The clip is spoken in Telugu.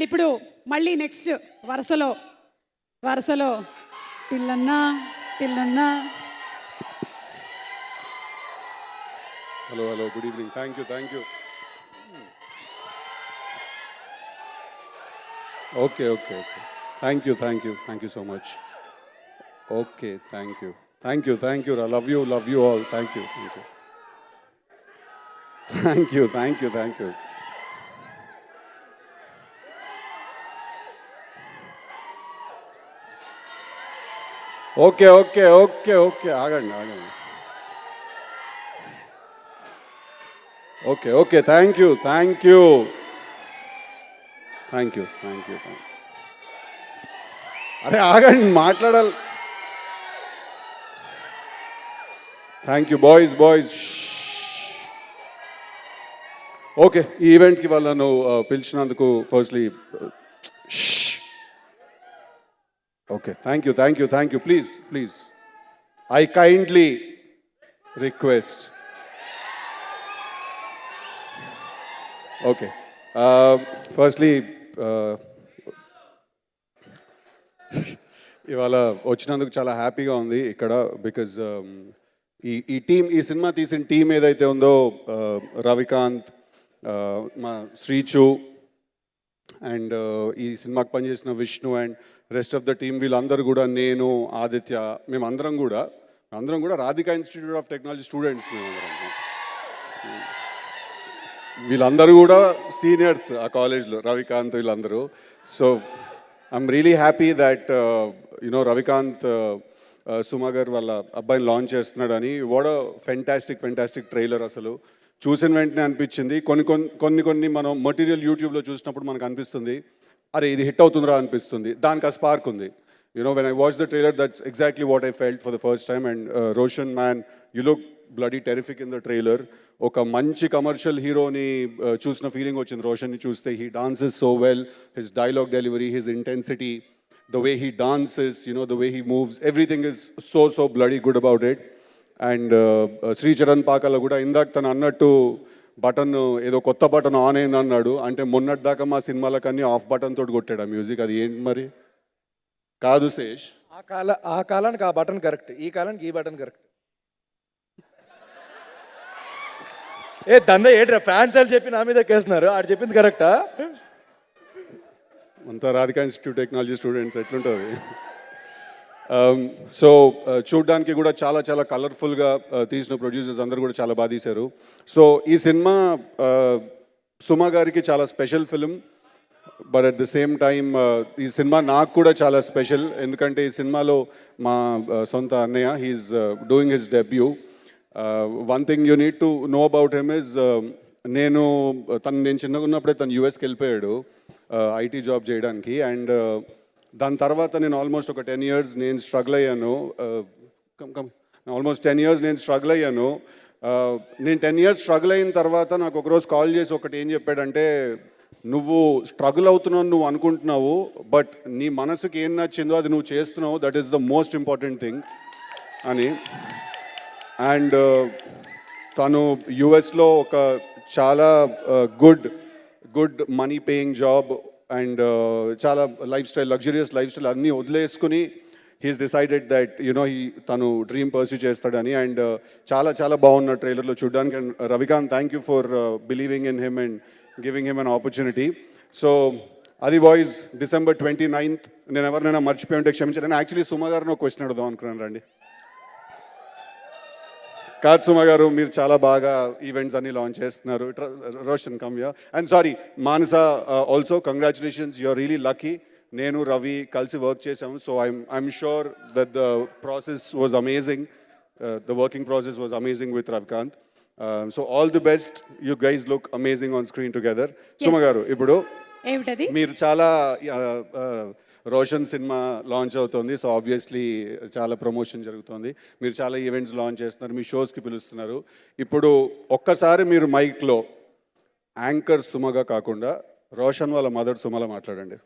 అండ్ ఇప్పుడు మళ్ళీ నెక్స్ట్ వరుసలో వరుసలో టిల్లన్నా టిల్లన్నా. Hello hello good evening thank you thank you okay okay okay thank you thank you thank you so much okay thank you thank you thank you love you love you all thank you thank you thank you thank you thank you okay okay okay okay. ఆగండి ఆగండి. Okay okay. Thank you thank you thank you thank you thank అరే ఆగండి మాట్లాడాలి. Thank you boys boys okay ఈ ఈవెంట్కి వాళ్ళను uh, పిలిచినందుకు firstly okay thank you thank you thank you please please I kindly request okay firstly ఇవాళ వచ్చినందుకు చాలా హ్యాపీగా ఉంది ఇక్కడ బికాజ్ um, ఈ ఈ టీం ఈ సినిమా తీసిన టీం ఏదైతే ఉందో uh, రవికాంత్ uh, మా శ్రీచు అండ్ ఈ సినిమాకి పనిచేసిన Vishnu and rest of the team వీళ్ళందరూ కూడా నేను ఆదిత్య మేమందరం కూడా అందరం కూడా Radhika institute of technology students మేమందరం. వీళ్ళందరూ కూడా సీనియర్స్ ఆ కాలేజ్లో రవికాంత్ వీళ్ళందరూ. So I'm really happy that you know Ravikanth uh, Suma garu వాళ్ళ అబ్బాయిని లాంచ్ చేస్తున్నాడని. వాడ ఫెంటాస్టిక్ ఫెంటాస్టిక్ ట్రైలర్ అసలు. చూసిన వెంటనే అనిపించింది. కొన్ని కొన్ని కొన్ని కొన్ని మనం మటీరియల్ యూట్యూబ్లో చూసినప్పుడు మనకు అనిపిస్తుంది అరే ఇది హిట్ అవుతుందిరా అనిపిస్తుంది. దానికి ఆ స్పార్క్ ఉంది. You know when I watch the trailer that's exactly what I felt for the first time and Roshan man you look bloody terrific in the trailer ఒక మంచి కమర్షియల్ హీరోని uh, చూసిన ఫీలింగ్ వచ్చింది. రోషన్ని చూస్తే he dances so well his dialogue delivery his intensity the way he dances you know the way he moves everything is so so bloody good about it and Sricharan Pakala కూడా ఇందాక తను అన్నట్టు బటన్ ఏదో కొత్త బటన్ ఆన్ అయింది అన్నాడు. అంటే మొన్నటి దాకా మా సినిమాలకన్నీ ఆఫ్ బటన్ తోటి కొట్టాడు ఆ మ్యూజిక్? అది ఏంటి మరి? కాదు శేష్. ఆ కాల ఆ కాలానికి ఆ బటన్ కరెక్ట్. ఈ కాలానికి ఈ బటన్ కరెక్ట్. ఏ దంద ఏంట్రా ఫ్యాన్స్ చెప్పి నా మీద కేస్తున్నారు. ఆడు చెప్పింది కరెక్టా? అంతా రాధికా ఇన్స్టిట్యూట్ టెక్నాలజీ స్టూడెంట్స్ ఎట్లుంటుంది? Um, సో uh, చూడడానికి కూడా చాలా చాలా కలర్ఫుల్గా uh, తీసిన ప్రొడ్యూసర్స్ అందరూ కూడా చాలా బాగా తీశారు. సో ఈ సినిమా uh, సుమా గారికి చాలా special film but at the same time ఈ సినిమా నాకు కూడా చాలా స్పెషల్ ఎందుకంటే ఈ సినిమాలో మా సొంత అన్నయ్య he is doing his debut one thing you need to know about him is నేను తను నేను చిన్నగా ఉన్నప్పుడే తను యూఎస్కి వెళ్ళిపోయాడు ఐటీ జాబ్ చేయడానికి. అండ్ దాని తర్వాత నేను ఆల్మోస్ట్ ఒక టెన్ ఇయర్స్ నేను స్ట్రగుల్ అయ్యాను. Come come almost ten years నేను స్ట్రగుల్ అయ్యాను. Uh, నేను టెన్ ఇయర్స్ స్ట్రగుల్ అయిన తర్వాత నాకు ఒకరోజు కాల్ చేసి ఒకటి ఏం చెప్పాడంటే నువ్వు స్ట్రగుల్ అవుతున్నావు నువ్వు అనుకుంటున్నావు బట్ నీ మనసుకి ఏం నచ్చిందో అది నువ్వు చేస్తున్నావు that is the most important thing అని. అండ్ uh, తను యుఎస్లో ఒక చాలా good good money paying job and uh, చాలా life style luxurious life style అన్నీ వదిలేసుకుని he's decided that you know ఈ తను డ్రీమ్ పర్సూ చేస్తాడని అండ్ uh, చాలా చాలా బాగున్న ట్రైలర్లో చూడడానికి. And Ravikanth thank you for believing in him and giving him an opportunity so అది వాయిస్ డిసెంబర్ ట్వంటీ నైన్త్ నేను ఎవరినైనా మర్చిపోయి ఉంటే క్షమించాను యాక్చువల్లీ సుమ గారిని ఒక క్వశ్చన్ అడుగుదాం అనుకున్నాను రండి. కాదు సుమ గారు మీరు చాలా బాగా ఈవెంట్స్ అన్ని లాంచ్ చేస్తున్నారు. Roshan కమ్యా. And sorry Manasa also congratulations you're really lucky నేను రవి కలిసి వర్క్ చేసాము so I'm I'm sure that the process was amazing the working process was amazing with Ravikanth so all the best you guys look amazing on screen together Suma garu ఇప్పుడు ఏమిటది? మీరు చాలా రోషన్ సినిమా లాంచ్ అవుతుంది. సో ఆబ్వియస్లీ చాలా ప్రమోషన్ జరుగుతుంది. మీరు చాలా ఈవెంట్స్ లాంచ్ చేస్తున్నారు. మీ షోస్కి పిలుస్తున్నారు. ఇప్పుడు ఒక్కసారి మీరు మైక్లో యాంకర్ సుమగా కాకుండా రోషన్ వాళ్ళ మదర్ సుమలా మాట్లాడండి.